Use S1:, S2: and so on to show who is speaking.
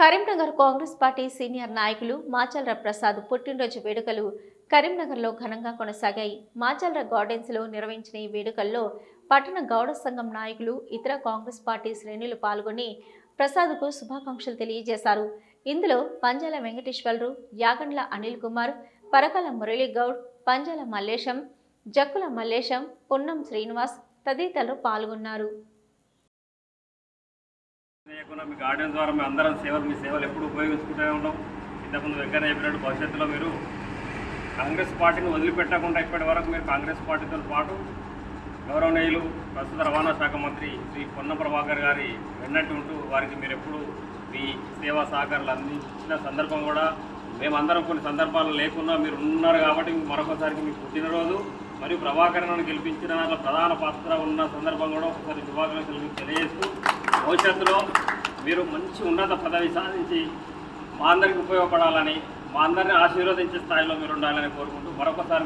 S1: Karimnagar Congress party senior నాయకులు మాచల్ర ప్రసాద్ పుట్టినరోజు వేడుకలు కరీంనగర్లో ఘనంగా కొనసాగాయి. మాచల్ర గార్డెన్స్లో నిర్వహించిన ఈ వేడుకల్లో పట్టణ గౌడ సంఘం నాయకులు ఇతర కాంగ్రెస్ పార్టీ శ్రేణులు పాల్గొని ప్రసాద్కు శుభాకాంక్షలు తెలియజేశారు. ఇందులో పంజాల వెంకటేశ్వరరు యాగండ్ల అనిల్ కుమార్ పరకాల మురళీగౌడ్ పంజాల మల్లేశం జక్కుల మల్లేశం పున్నం శ్రీనివాస్ తదితరులు పాల్గొన్నారు.
S2: చేయకుండా మీ గార్డెన్ ద్వారా మీ అందరం సేవలు మీ సేవలు ఎప్పుడు ఉపయోగించుకుంటూనే ఉన్నాం. ఇంతకుముందు వెంకయ్య చెప్పినట్టు భవిష్యత్తులో మీరు కాంగ్రెస్ పార్టీని వదిలిపెట్టకుండా ఇప్పటి వరకు మీరు కాంగ్రెస్ పార్టీతో పాటు గౌరవనీయులు ప్రస్తుత రవాణా శాఖ మంత్రి శ్రీ పొన్న ప్రభాకర్ గారి వెన్నట్టు ఉంటూ వారికి మీరు ఎప్పుడు మీ సేవా సహకారాలు అందించిన సందర్భం కూడా మేమందరం కొన్ని సందర్భాలు లేకుండా మీరు ఉన్నారు కాబట్టి మరొకసారికి మీ పుట్టినరోజు మరియు ప్రభాకర్ నన్ను గెలిపించిన దాంట్లో ప్రధాన పాత్ర ఉన్న సందర్భం కూడా ఒకసారి శుభాకాంక్షలు తెలియజేస్తూ భవిష్యత్తులో మీరు మంచి ఉన్నత పదవి సాధించి మా అందరికి ఉపయోగపడాలని మా అందరిని ఆశీర్వదించే స్థాయిలో మీరు ఉండాలని కోరుకుంటూ మరొకసారి